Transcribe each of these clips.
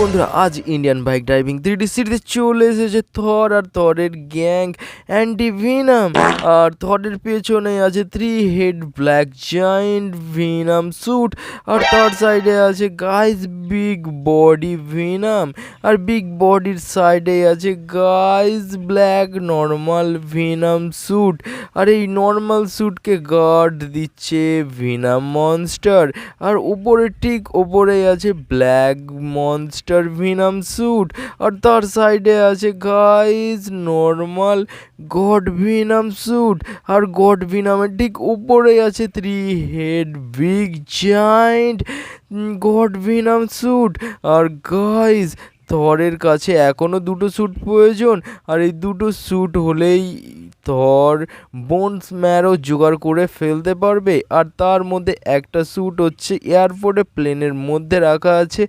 বন্ধুরা, আজ Indian bike driving three D সিটিতে চলে এসেছে থর আর থরের গ্যাং অ্যান্টি ভিনাম আর থরের পেছনে আছে three head black giant venom suit আর তার সাইডে আছে গাইস বিগ বডি ভিনাম আর বিগ বডির সাইডে আছে guys black normal venom suit আর এই নর্মাল স্যুটকে গার্ড দিচ্ছে ভিনাম মনস্টার আর উপরে ঠিক ওপরে আছে ব্ল্যাক মনস্টার ভিনাম স্যুট আর তার সাইডে আছে guys normal god venom suit আর গড ভিনামের ঠিক উপরে আছে three head big giant god venom suit আর গাইস থরের কাছে এখনও দুটো স্যুট প্রয়োজন। আর এই দুটো স্যুট হলেই থর বোনস ম্যারো জোগাড় করে ফেলতে পারবে। আর তার মধ্যে একটা স্যুট হচ্ছে এয়ারপোর্টে প্লেনের মধ্যে রাখা আছে।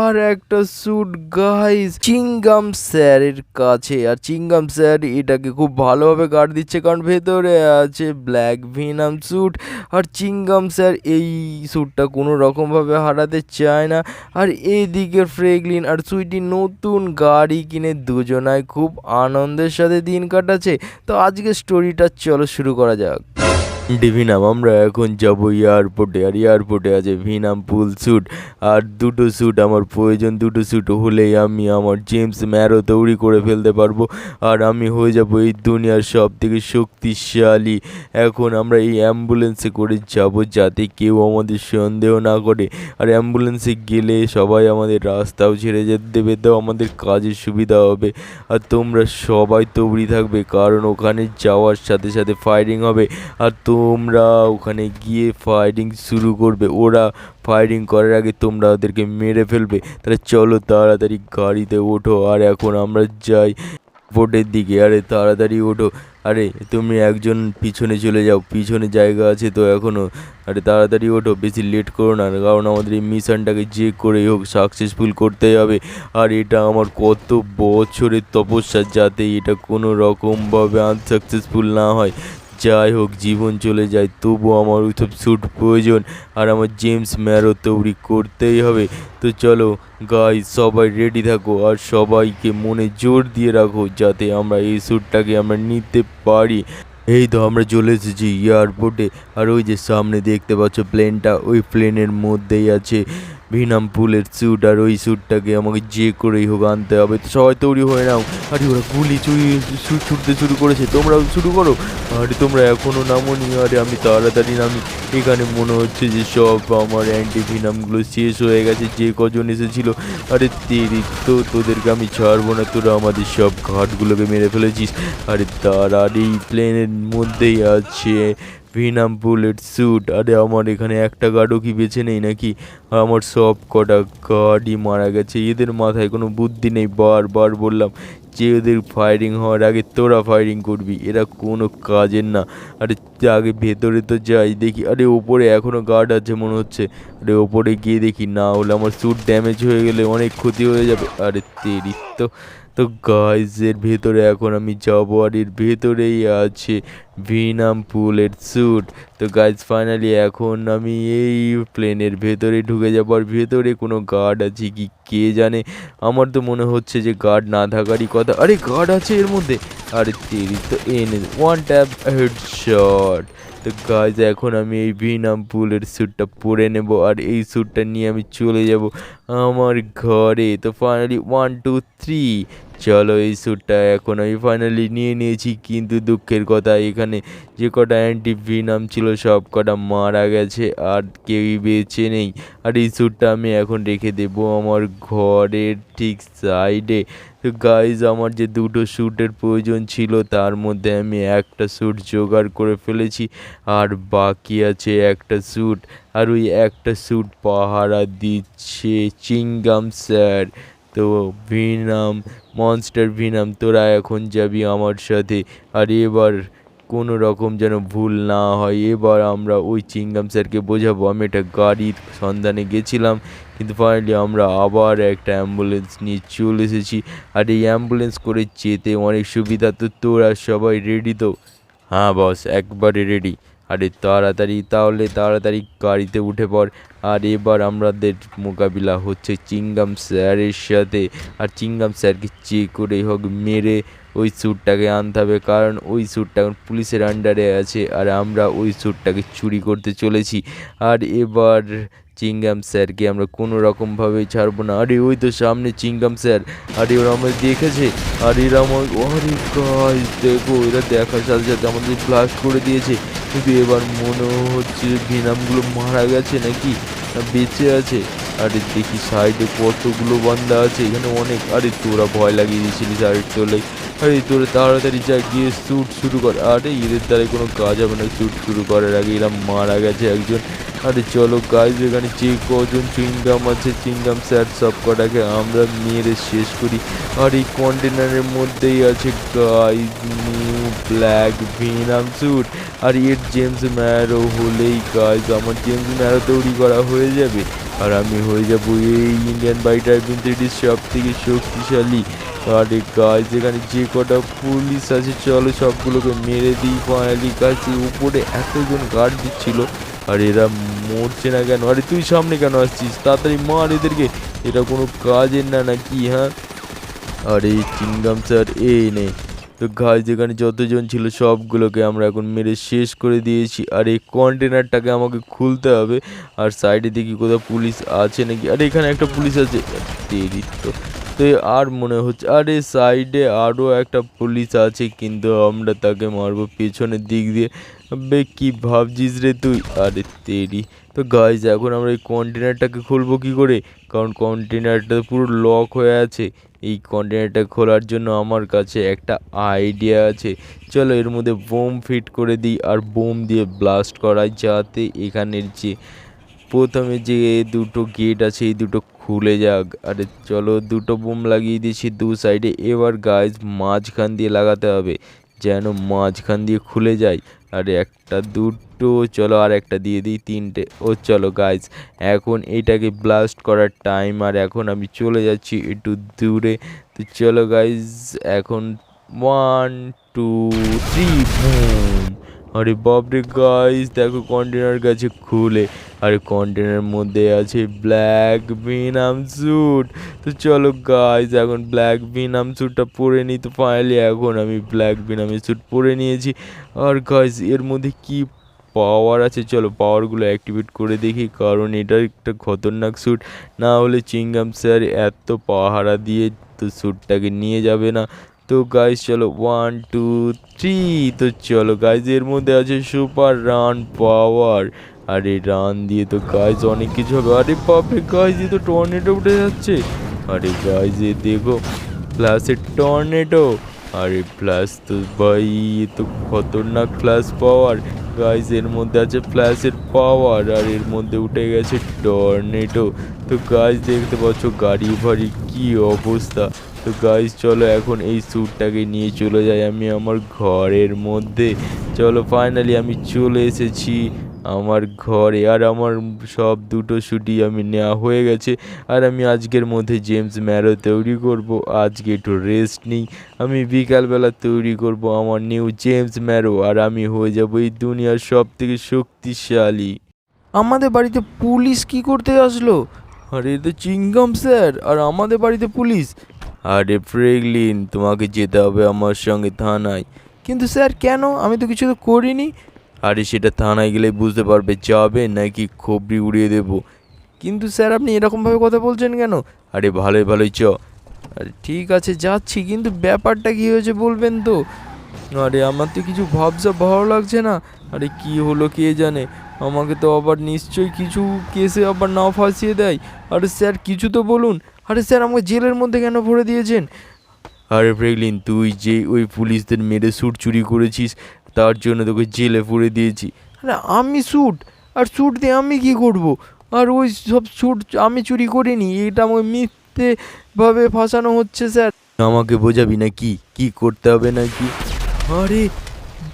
আর একটা স্যুট গাইস চিংগাম স্যারের কাছে। আর চিংগাম স্যার এটাকে খুব ভালোভাবে গার্ড দিচ্ছে, কারণ ভেতরে আছে ব্ল্যাক ভিনাম স্যুট আর চিংগাম স্যার এই স্যুটটা কোনো রকমভাবে হারাতে চায় না। আর এইদিকে ফ্রেগলিন আর সুইটি নতুন গাড়ি কিনে দুজনায় খুব আনন্দের সাথে দিন কাটাচ্ছে। তো আজকে স্টোরিটা চলো শুরু করা যাক। ডিভিনাম, আমরা এখন যাব এয়ারপোর্টে। আর এয়ারপোর্টে আছে ভিনাম ফুল স্যুট, আর দুটো স্যুট আমার প্রয়োজন। দুটো স্যুট হলেই আমি আমার জেমস ম্যারো তৈরি করে ফেলতে পারব, আর আমি হয়ে যাব এই দুনিয়ার সব থেকে শক্তিশালী। এখন আমরা এই অ্যাম্বুলেন্সে করে যাব যাতে কেউ আমাদের সন্দেহ না করে। আর অ্যাম্বুলেন্সে গেলে সবাই আমাদের রাস্তাও ছেড়ে যেতে দেবে, তো আমাদের কাজের সুবিধা হবে। আর তোমরা সবাই তৈরি থাকবে, কারণ ওখানে যাওয়ার সাথে সাথে ফায়ারিং হবে। আর তোমরা ওখানে গিয়ে ফায়ারিং শুরু করবে। ওরা ফায়ারিং করার আগে তোমরা ওদেরকে মেরে ফেলবে। তাহলে চলো তাড়াতাড়ি গাড়িতে ওঠো। আর এখন আমরা যাই বোটের দিকে। আরে তাড়াতাড়ি ওঠো। আরে তুমি একজন পিছনে চলে যাও। পিছনে জায়গা আছে তো এখনও আরে তাড়াতাড়ি ওঠো। বেশি লেট করো না। কারণ আমাদের এই মিশনটাকে যে করেই হোক সাকসেসফুল করতেই হবে। আর এটা আমার কত বছরের তপস্যা যাতে এটা কোনো রকমভাবে আনসাকসেসফুল না হয়। যাই হোক, জীবন চলে যায়। তবু আমার ওইসব স্যুট প্রয়োজন। আর আমার জেমস ম্যারো তৈরি করতেই হবে। তো চলো গাই সবাই রেডি থাকো আর সবাইকে মনে জোর দিয়ে রাখো যাতে আমরা এই স্যুটটাকে আমরা নিতে পারি। এই তো আমরা চলে এসেছি এয়ারপোর্টে আর ওই যে সামনে দেখতে পাচ্ছ প্লেনটা ওই প্লেনের মধ্যেই আছে। ভিনাম পুলের স্যুট আর ওই স্যুটটাকে আমাকে যে করেই হোক আনতে হবে। তো সবাই তৈরি হয়ে নাও। আরে, ওরা গুলি চুরি ছু- ছুটতে শুরু করেছে। তোমরাও শুরু করো। আরে, তোমরা এখনও নামোনি? আরে, আমি তাড়াতাড়ি নামি। এখানে মনে হচ্ছে যে সব আমার অ্যান্টি ভিনামগুলো শেষ হয়ে গেছে, যে কজন এসেছিল। আরে, তেরি, তো তোদেরকে আমি ছাড়বো না। তোরা আমাদের সব ঘাটগুলোকে মেরে ফেলেছিস। আরে, তার আর এই প্লেনের মধ্যেই আছে। ভিনাম বুলেট স্যুট আরে আমার এখানে একটা গার্ডও কি বেছে নেই নাকি? আমার সব কটা গার্ডই মারা গেছে। এদের মাথায় কোনো বুদ্ধি নেই। বারবার বললাম যে ওদের ফায়ারিং হওয়ার আগে তোরা ফায়ারিং করবি। এরা কোনো কাজের না। আরে আগে ভেতরে তো যাই, দেখি। আরে ওপরে এখনও গার্ড আছে মনে হচ্ছে। আরে ওপরে গিয়ে দেখি না হলে আমার স্যুট ড্যামেজ হয়ে গেলে অনেক ক্ষতি হয়ে যাবে। আরে তেরি তো তো গাইজের ভেতরে এখন আমি যাব আর এর ভেতরেই আছে ভিনাম পুলের স্যুট তো গাইজ ফাইনালি এখন আমি এই প্লেনের ভেতরে ঢুকে যাব আর ভেতরে কোনো গার্ড আছে কি কে জানে? আমার তো মনে হচ্ছে যে গার্ড না থাকারই কথা। আরে গার্ড আছে এর মধ্যে। আরে তেরি তো এনে ওয়ান ট্যাপ হেড শট তো গাইজ এখন আমি এই ভিনাম পুলের স্যুটটা পরে নেব আর এই স্যুটটা নিয়ে আমি চলে যাব আমার ঘরে। তো ফাইনালি ওয়ান টু থ্রি চলো এই স্যুটটা এখন আমি ফাইনালি নিয়ে নিয়েছি। কিন্তু দুঃখের কথা, এখানে যে কটা অ্যান্টি ভিনাম ছিল, সব কটা মারা গেছে আর কেউই বেঁচে নেই। আর এই স্যুটটা আমি এখন রেখে দেবো আমার ঘরের ঠিক সাইডে গাইজ আমার যে দুটো স্যুটের প্রয়োজন ছিল, তার মধ্যে আমি একটা স্যুট জোগাড় করে ফেলেছি, আর বাকি আছে একটা স্যুট আর ওই একটা স্যুট পাহারা দিচ্ছে চিংগাম স্যার তো ভিনাম মনস্টার ভিনাম তোরা এখন যাবি আমার সাথে। আর এবার কোনো রকম যেন ভুল না হয়। এবার আমরা ওই চিংগাম স্যারকে বোঝাবো। আমি একটা গাড়ির সন্ধানে গেছিলাম, কিন্তু ফাইনালি আমরা আবার একটা অ্যাম্বুলেন্স নিয়ে চলে এসেছি। আর এই অ্যাম্বুলেন্স করে যেতে অনেক সুবিধা তো তোরা সবাই রেডি তো? হ্যাঁ বস একবারে রেডি আরে তাড়াতাড়ি, তাহলে তাড়াতাড়ি গাড়িতে উঠে পড়। আর এবার আমাদের মোকাবিলা হচ্ছে চিংগাম স্যারের সাথে। আর চিংগাম স্যারকে যে করেই হোক মেরে ওই স্যুটটাকে আনতে হবে, কারণ ওই স্যুটটা এখন পুলিশের আন্ডারে আছে আর আমরা ওই স্যুটটাকে চুরি করতে চলেছি। আর এবার চিংগাম স্যারকে আমরা কোনো রকমভাবেই ছাড়বো না। আরে ওই তো সামনে চিংগাম স্যার। আরে ওরা আমাদের দেখেছে। আর এরা আমার আরে গাইস দেখো, এরা দেখার সাথে সাথে আমাদের ফ্লাশ করে দিয়েছে। কিন্তু এবার মনে হচ্ছে ভিনামগুলো মারা গেছে নাকি? বেঁচে আছে। আরে দেখি সাইডে কতগুলো বান্দা আছে। এখানে অনেক। আরে তোরা ভয় লাগিয়ে দিয়েছিলিস সাইড চলে আরে তোরা তাড়াতাড়ি যা, গিয়ে শ্যুট শুরু কর। আরে এদের দ্বারা কোনো কাজ হবে না। শ্যুট শুরু করার আগে এরা মারা গেছে একজন। আরে চলো গাইজ এখানে যে কজন চিংগাম আছে, চিংগাম স্যার সব কটাকে আমরা মেরে শেষ করি। আর এই কন্টেনারের মধ্যেই আছে গাইজ নিউ ব্ল্যাক ভিনাম স্যুট আর এর জেমস ম্যারো হলেই গাইজ আমার জেমস ম্যারো তৈরি করা হয়ে যাবে। আর আমি হয়ে যাব এই ইন্ডিয়ান বাই ড্রাইভিং থ্রিডির সব থেকে শক্তিশালী। আরে গাইজ এখানে যে কটা পুলিশ আছে, চলো সবগুলোকে মেরে দিই ফাইনালি গাছ উপরে এতজন গার্ড দিচ্ছিল আর এরা মরছে না কেন? আরে তুই সামনে কেন আসছিস? তাড়াতাড়ি মার এদেরকে। এটা কোনো কাজের না নাকি হ্যাঁ? আরে চিংগাম স্যার এই নে। তো গাছ যেখানে যতজন ছিল সবগুলোকে আমরা এখন মেরে শেষ করে দিয়েছি। আর এই কন্টেনারটাকে আমাকে খুলতে হবে। আর সাইডে দেখি কোথাও পুলিশ আছে নাকি? আরে এখানে একটা পুলিশ আছে। তো। তো আর মনে হচ্ছে আরে সাইডে আরও একটা পুলিশ আছে, কিন্তু আমরা তাকে মারবো পেছনের দিক দিয়ে। বে কি ভাবছিস রে তুই? আরে তেরি। তো গাইজ এখন আমরা এই কন্টেনারটাকে খুলবো কি করে? কারণ কন্টেনারটা পুরো লক হয়ে আছে। এই কন্টেনারটা খোলার জন্য আমার কাছে একটা আইডিয়া আছে। চলো এর মধ্যে বোম ফিট করে দিই আর বোম দিয়ে ব্লাস্ট করাই যাতে এখানের যে প্রথমে যে দুটো গেট আছে, এই দুটো খুলে যাক। আরে চলো দুটো বোম লাগিয়ে দিয়েছি দু সাইডে এবার গাইজ মাঝখান দিয়ে লাগাতে হবে। যেন মাঝখান দিয়ে খুলে যায়। আর একটা দুটো, চলো আর একটা দিয়ে দিই তিনটে। ও চলো গাইজ এখন এইটাকে ব্লাস্ট করার টাইম আর এখন আমি চলে যাচ্ছি একটু দূরে। তো চলো গাইজ এখন ওয়ান টু থ্রি বুম আরে বাপরে গাইস দেখো কন্টেনার গাছে খুলে। আরে কন্টেনার মধ্যে আছে ব্ল্যাক ভিনাম স্যুট তো চলো গাইস এখন ব্ল্যাক ভিনাম স্যুটটা পরে নিই তো ফাইনালি এখন আমি ব্ল্যাক ভিনামের স্যুট পরে নিয়েছি। আর গাইস এর মধ্যে কি পাওয়ার আছে? চলো পাওয়ারগুলো অ্যাক্টিভেট করে দেখি, কারণ এটা একটা খতরনাক স্যুট না হলে চিংগাম স্যার এত পাহারা দিয়ে তো স্যুটটাকে নিয়ে যাবে না। তো গাইজ চলো ওয়ান টু থ্রি তো চলো গাইজ এর মধ্যে আছে সুপার রান পাওয়ার আর এই রান দিয়ে তো গাইজ অনেক কিছু হবে। আরে বাপরে গাইজ এ তো টর্নেডো উঠে যাচ্ছে। আরে গাইজ এ দেখো প্লাসের টর্নেডো আরে প্লাস তো ভাই, এ তো খতরনাক ফ্ল্যাশ পাওয়ার গাইজ এর মধ্যে আছে ফ্ল্যাশের পাওয়ার আর এর মধ্যে উঠে গেছে টর্নেডো তো গাইজ দেখতে পাচ্ছ গাড়ি ফাড়ি কি অবস্থা। তো গাইজ চলো এখন এই স্যুটটাকে নিয়ে চলে যাই আমি আমার ঘরের মধ্যে। চলো ফাইনালি আমি চলে এসেছি আমার ঘরে। আর আমার সব দুটো শুটি আমি নেওয়া হয়ে গেছে। আর আমি আজকের মধ্যে জেমস ম্যারো তৈরি করব। আজকে একটু রেস্ট নিই। আমি বিকালবেলা তৈরি করব আমার নিউ জেমস ম্যারো আর আমি হয়ে যাব এই দুনিয়ার সব থেকে শক্তিশালী। আমাদের বাড়িতে পুলিশ কি করতে আসলো? আরে তো চিংগাম স্যার। আর আমাদের বাড়িতে পুলিশ? আরে ফ্রেগলিন তোমাকে যেতে হবে আমার সঙ্গে থানায়। কিন্তু স্যার, কেন? আমি তো কিছু তো করিনি। আরে, সেটা থানায় গেলে বুঝতে পারবে, যাবে নাকি খবরি উড়িয়ে দেব। কিন্তু স্যার, আপনি এরকমভাবে কথা বলছেন কেন? আরে, ভালোই ভালোই, চ। আরে, ঠিক আছে, যাচ্ছি, কিন্তু ব্যাপারটা কী হয়েছে বলবেন তো? আরে, আমার তো কিছু ভাবসা ভালো লাগছে না। আরে, কি হলো কে জানে? আমাকে তো আবার নিশ্চয়ই কিছু কেসে আবার না ফাঁসিয়ে দেয়। আরে, স্যার, কিছু তো বলুন। আরে স্যার আমাকে জেলের মধ্যে কেন ভরে দিয়েছেন? আরে ফ্রেগলিন তুই যে ওই পুলিশদের মেরে স্যুট চুরি করেছিস তার জন্য তোকে জেলে পুরে দিয়েছি। আরে আমি স্যুট আর স্যুট দিয়ে আমি কি করব? আর ওই সব স্যুট আমি চুরি করিনি এটা আমাকে মিথ্যেভাবে ফাঁসানো হচ্ছে স্যার। আমাকে বোঝাবি না কি কি করতে হবে নাকি? আরে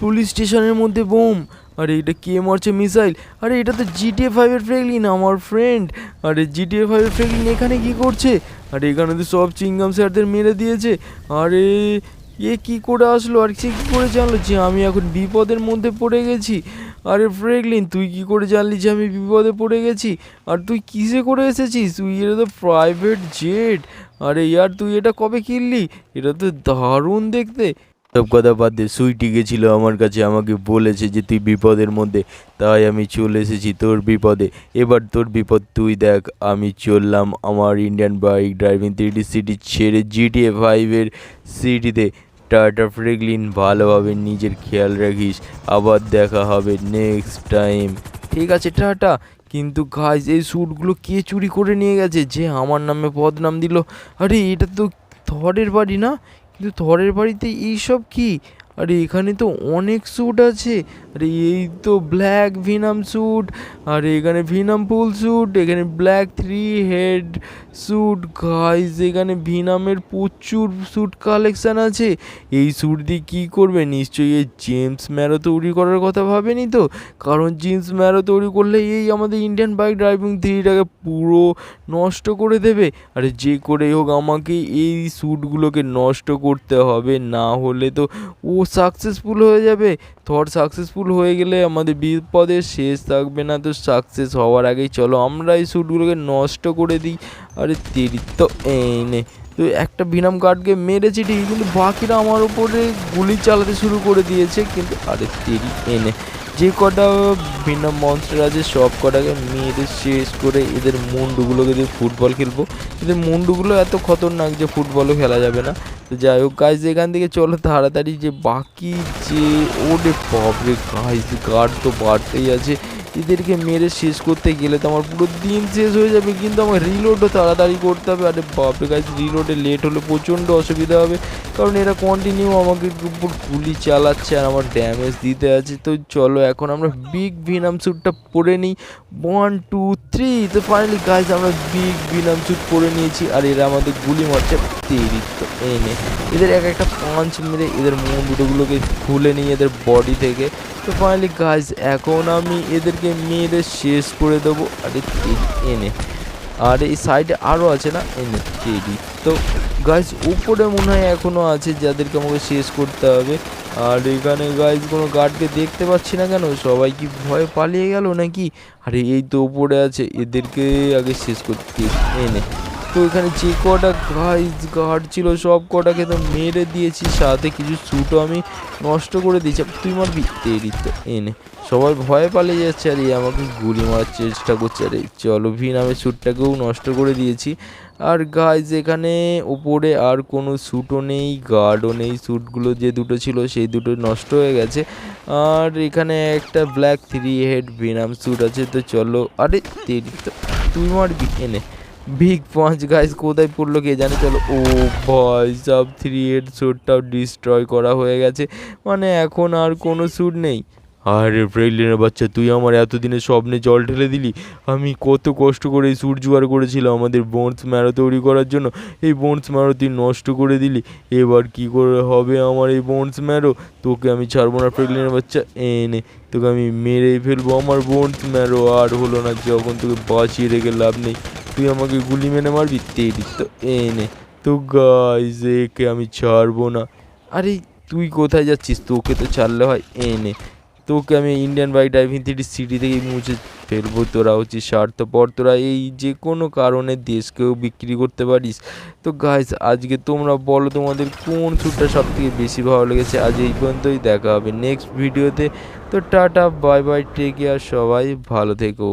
পুলিশ স্টেশনের মধ্যে বোম। আরে এটা কে মারছে মিসাইল? আরে এটা তো জিটিএ ফাইভের ফ্রেগলিন, আমার ফ্রেন্ড আরে জিটিএ ফাইভের ফ্রেগলিন এখানে কি করছে? আরে এখানে তো সব চিংগাম স্যারদের মেরে দিয়েছে। আরে এ কি করে আসলো? আর সে কী করে জানলো যে আমি এখন বিপদের মধ্যে পড়ে গেছি? আরে ফ্রেগলিন, তুই কি করে জানলি যে আমি বিপদে পড়ে গেছি? আর তুই কিসে করে এসেছিস? তুই এটা তো প্রাইভেট জেট আরে ইয়ার, তুই এটা কবে কিনলি? এটা তো দারুণ দেখতে। সব কথা বাদ দে, সুইটি গেছিল আমার কাছে, আমাকে বলেছে যে তুই বিপদের মধ্যে, তাই আমি চলে এসেছি তোর বিপদে। এবার তোর বিপদ তুই দেখ, আমি চললাম আমার Indian bike driving three D city ছেড়ে জিটিএ ফাইভের সিটিতে টাটা ফ্রেগলিন ভালোভাবে নিজের খেয়াল রাখিস, আবার দেখা হবে নেক্সট টাইম ঠিক আছে, টাটা। কিন্তু গাইজ এই স্যুটগুলো কে চুরি করে নিয়ে গেছে? যে আমার নামে বদনাম দিল। আরে, এটা তো থরের বাড়ি না? কিন্তু থরের বাড়িতে এইসব কি? আরে এখানে তো অনেক স্যুট আছে। আরে এই তো ব্ল্যাক ভিনাম স্যুট আর এখানে ভিনাম ফুল স্যুট এখানে black three head suit guys এখানে ভিনামের প্রচুর স্যুট কালেকশান আছে। এই স্যুট দিয়ে কী করবে? নিশ্চয়ই এই জেমস ম্যারো তৈরি করার কথা ভাবেনি তো? কারণ জেমস ম্যারো তৈরি করলে এই আমাদের ইন্ডিয়ান বাইক ড্রাইভিং থ্রিটাকে পুরো নষ্ট করে দেবে। আরে যে করেই হোক, আমাকে এই স্যুটগুলোকে নষ্ট করতে হবে। না হলে তো ও সাকসেসফুল হয়ে যাবে। থর সাকসেসফুল হয়ে গেলে আমাদের বিপদের শেষ থাকবে না। তো সাকসেস হওয়ার আগেই চলো আমরা এই স্যুটগুলোকে নষ্ট করে দিই। আরে তেরি তো এই নে। তো একটা বিনাম গার্ডকে মেরেছি ঠিকই, কিন্তু বাকিরা আমার উপরে গুলি চালাতে শুরু করে দিয়েছে। কিন্তু আরে তেরি এনে যে কটা ভিন্ন মনস্টার আছে, সব কটাকে মেরে শেষ করে এদের মুন্ডুগুলোকে দিয়ে ফুটবল খেলব। এদের মুন্ডুগুলো এত খতরনাক যে ফুটবলও খেলা যাবে না। তো যাই হোক গাইজ এখান থেকে চলো তাড়াতাড়ি যে বাকি যে ওরে বাপরে গাইজ গার্ড তো বাড়তেই আছে। এদেরকে মেরে শেষ করতে গেলে তো আমার পুরো দিন শেষ হয়ে যাবে, কিন্তু আমার রিলোডও তাড়াতাড়ি করতে হবে। আরে বাপরে গাইজ রিলোডে লেট হলে প্রচণ্ড অসুবিধা হবে, কারণ এরা কন্টিনিউ আমাকে উপর গুলি চালাচ্ছে আর আমার ড্যামেজ দিতে আছে। তো চলো, এখন আমরা বিগ ভিনাম স্যুটটা পরে নিই। ওয়ান টু থ্রি তো ফাইনালি গাছ আমরা বিগ ভিনাম স্যুট পরে নিয়েছি আর এরা আমাদের গুলি মারছে তেরি তো এনে। এদের এক একটা পাঞ্চ মেরে এদের মন দুটোগুলোকে খুলে নিই এদের বডি থেকে। তো ফাইনালি গাইজ এখন আমি এদেরকে মেরে শেষ করে দেবো। আরে এনে আর এই সাইডে আরও আছে না? এনে তেরি তো গাইজ উপরে মনে হয় এখনও আছে যাদেরকে আমাকে শেষ করতে হবে। আর এখানে গাইজ কোনো গার্ডকে দেখতে পাচ্ছি না কেন? সবাই কি ভয়ে পালিয়ে গেল নাকি? আরে এই তো উপরে আছে, এদেরকে আগে শেষ করতে এনে তো এখানে যে কটা গাইজ গার্ড ছিল, সব কটাকে তো মেরে দিয়েছি। সাথে কিছু স্যুটও আমি নষ্ট করে দিয়েছি। তুই মারবি? তেরি তো এনে সবাই ভয়ে পালিয়ে যাচ্ছে। আর এই আমাকে গুলি মারার চেষ্টা করছে। আরে, চলো ভি নামের স্যুটটাকেও নষ্ট করে দিয়েছি। আর গাইজ এখানে ওপরে আর কোনো স্যুটও নেই গার্ডও নেই। স্যুটগুলো যে দুটো ছিল, সেই দুটো নষ্ট হয়ে গেছে। আর এখানে একটা black three head venom suit আছে। তো চলো, আরে, তেরি তো, তুই মারবি? এনে বিগ পাঁচ গাইজ কোথায় পড়ল কে জানে? চলো। ও ভাই সব থ্রি এড স্যুটটাও ডিস্ট্রয় করা হয়ে গেছে। মানে এখন আর কোনো স্যুট নেই। আরে প্রেগলিনের বাচ্চা, তুই আমার এতদিনের স্বপ্নে জল ঢেলে দিলি? আমি কত কষ্ট করে এই স্যুট জোগাড় করেছিলাম আমাদের বোনস ম্যারো তৈরি করার জন্য। এই বোনস ম্যারো তুই নষ্ট করে দিলি। এবার কি করে হবে আমার এই বোনস ম্যারো? তোকে আমি ছাড়বো না প্রেগলিনের বাচ্চা। এনে তোকে আমি মেরেই ফেলব আমার বোনস ম্যারো। আর হলো না যখন তোকে বাঁচিয়ে রেখে লাভ নেই, তুই আমাকে গুলি মেনে মারবি? তেরি তো এনে তো গাইজ একে আমি ছাড়বো না। আরে, তুই কোথায় যাচ্ছিস? তোকে তো ছাড়লে হয়। এনে তোকে আমি Indian bike driving three city থেকে মুছে ফেলব তোরা হচ্ছে স্বার্থপর। তোরা এই যে কোনো কারণে দেশকেও বিক্রি করতে পারিস। তো গাইস আজকে তোমরা বলো তোমাদের কোন শ্যুটটা সব থেকে বেশি ভালো লেগেছে? আজ এই পর্যন্তই, দেখা হবে নেক্সট ভিডিওতে তো। Tata bye bye take care সবাই ভালো থেকো।